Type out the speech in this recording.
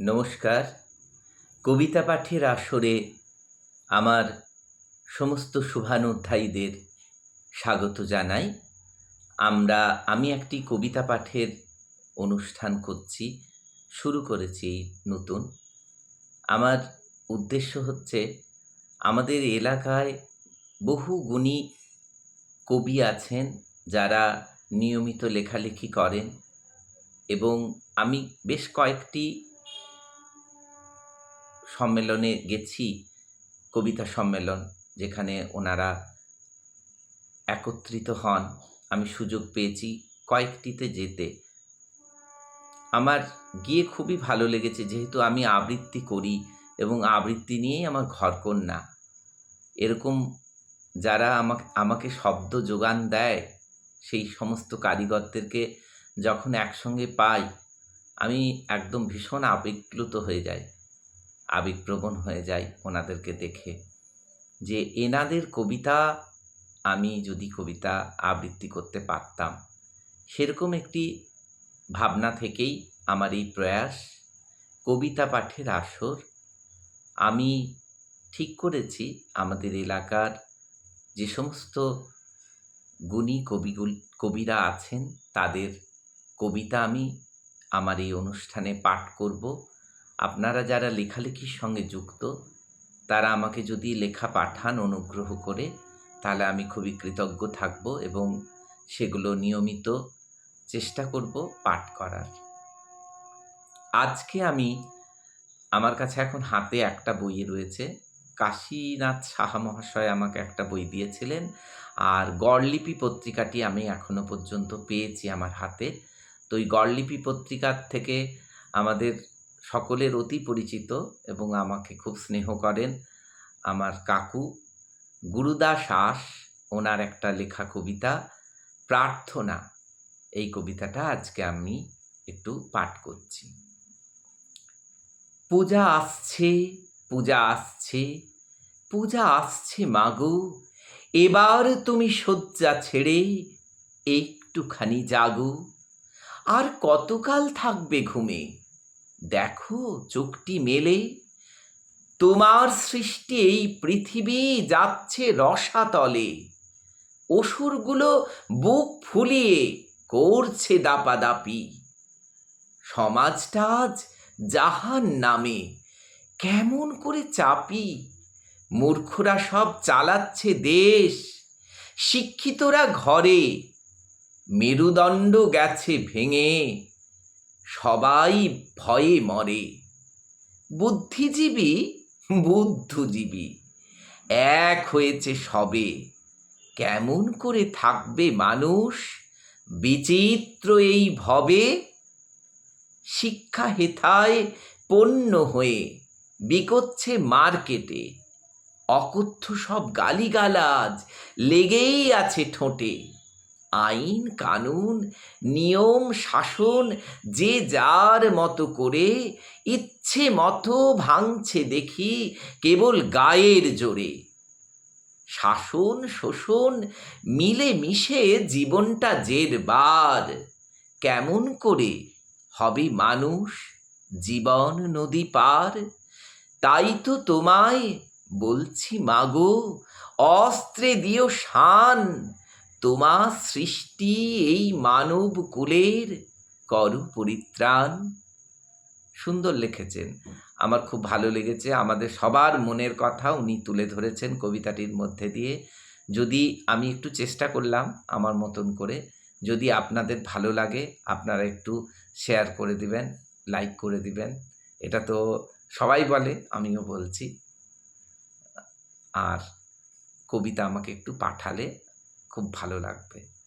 নমস্কার। কবিতা পাঠের আসরে আমার সমস্ত শুভানুধ্যায়ীদের স্বাগত জানাই। আমরা, আমি একটি কবিতা পাঠের অনুষ্ঠান করছি, শুরু করেছি নতুন। আমার উদ্দেশ্য হচ্ছে, আমাদের এলাকায় বহু গুণী কবি আছেন যারা নিয়মিত লেখালেখি করেন এবং আমি বেশ কয়েকটি সম্মেলনে গেছি, কবিতা সম্মেলন, যেখানে ওনারা একত্রিত হন। আমি সুযোগ পেয়েছি কয়েকটিতে যেতে। আমার গিয়ে খুবই ভালো লেগেছে, যেহেতু আমি আবৃত্তি করি এবং আবৃত্তি নিয়েই আমার ঘরকন্যা। এরকম যারা আমাকে আমাকে শব্দ যোগান দেয়, সেই সমস্ত কারিগরদেরকে যখন একসঙ্গে পাই, আমি একদম ভীষণ আবেগপ্লুত হয়ে যাই। আবেগপ্রবণ হয়ে যাই ওনাদেরকে দেখে। যে এনাদের কবিতা আমি যদি কবিতা আবৃত্তি করতে পারতাম, সেরকম একটি ভাবনা থেকেই আমার এই প্রয়াস, কবিতা পাঠের আসর আমি ঠিক করেছি আমাদের এলাকার যে সমস্ত গুণী কবিগুল, কবিরা আছেন তাদের কবিতা আমি আমার এই অনুষ্ঠানে পাঠ করব। আপনারা যারা লেখালেখির সঙ্গে যুক্ত, তারা আমাকে যদি লেখা পাঠান অনুগ্রহ করে, তাহলে আমি খুবই কৃতজ্ঞ থাকব এবং সেগুলো নিয়মিত চেষ্টা করব পাঠ করার। আজকে আমি, আমার কাছে এখন হাতে একটা বই রয়েছে। কাশীনাথ সাহা মহাশয় আমাকে একটা বই দিয়েছিলেন, আর গড়লিপি পত্রিকাটি আমি এখনও পর্যন্ত পেয়েছি আমার হাতে। তো ওই গড়লিপি পত্রিকার থেকে আমাদের সকলের অতি পরিচিত এবং আমাকে খুব স্নেহ করেন। আমার কাকু গুরুদাস আস ওনার একটা লেখা কবিতা, প্রার্থনা। এই কবিতাটা আজকে আমি একটু পাঠ করছি। পূজা আসছে পূজা আসছে পূজা আসছে মাগো। এবার তুমি শয্যা ছেড়ে একটুখানি জাগো। আর কতকাল থাকবে ঘুমে? দেখো, চোখটি মেলে তোমার সৃষ্টি এই পৃথিবী যাচ্ছে রসাতলে। অসুরগুলো বুক ফুলিয়ে করছে দাপাদাপি। সমাজটা আজ জাহান নামে। কেমন করে চাপি। মূর্খরা সব চালাচ্ছে দেশ। শিক্ষিতরা ঘরে। মেরুদণ্ড গেছে ভেঙে। সবাই ভয়ে মরে। বুদ্ধিজীবী, বুদ্ধজীবী, এক হয়েছে সবে। কেমন করে থাকবে মানুষ? বিচিত্র এই ভবে। শিক্ষা হেথায় পণ্য হয়ে বিকোচ্ছে মার্কেটে। অকথ্য সব গালিগালাজ লেগেই আছে ঠোঁটে। আইন, কানুন, নিয়ম, শাসন, যে যার মতো করে ইচ্ছে মতো ভাঙছে দেখি কেবল গায়ের জোরে। শাসন, শোষণ মিলে মিশে জীবনটা জেরবার। কেমন করে হবে মানুষ জীবন নদী পার? তাই তো তোমায় বলছি, মাগো, অস্ত্রে দিও শান তোমার সৃষ্টি এই মানব কুলের করু পরিত্রাণ। সুন্দর লিখেছেন। আমার খুব ভালো লেগেছে। আমাদের সবার মনের কথা উনি তুলে ধরেছেন কবিতাটির মধ্যে দিয়ে। যদি আমি একটু চেষ্টা করলাম আমার মতন করে। যদি আপনাদের ভালো লাগে, আপনারা একটু শেয়ার করে দিবেন লাইক করে দিবেন। এটা তো সবাই বলে, আমিও বলছি। আর কবিতা আমাকে একটু পাঠালে খুব ভালো লাগবে।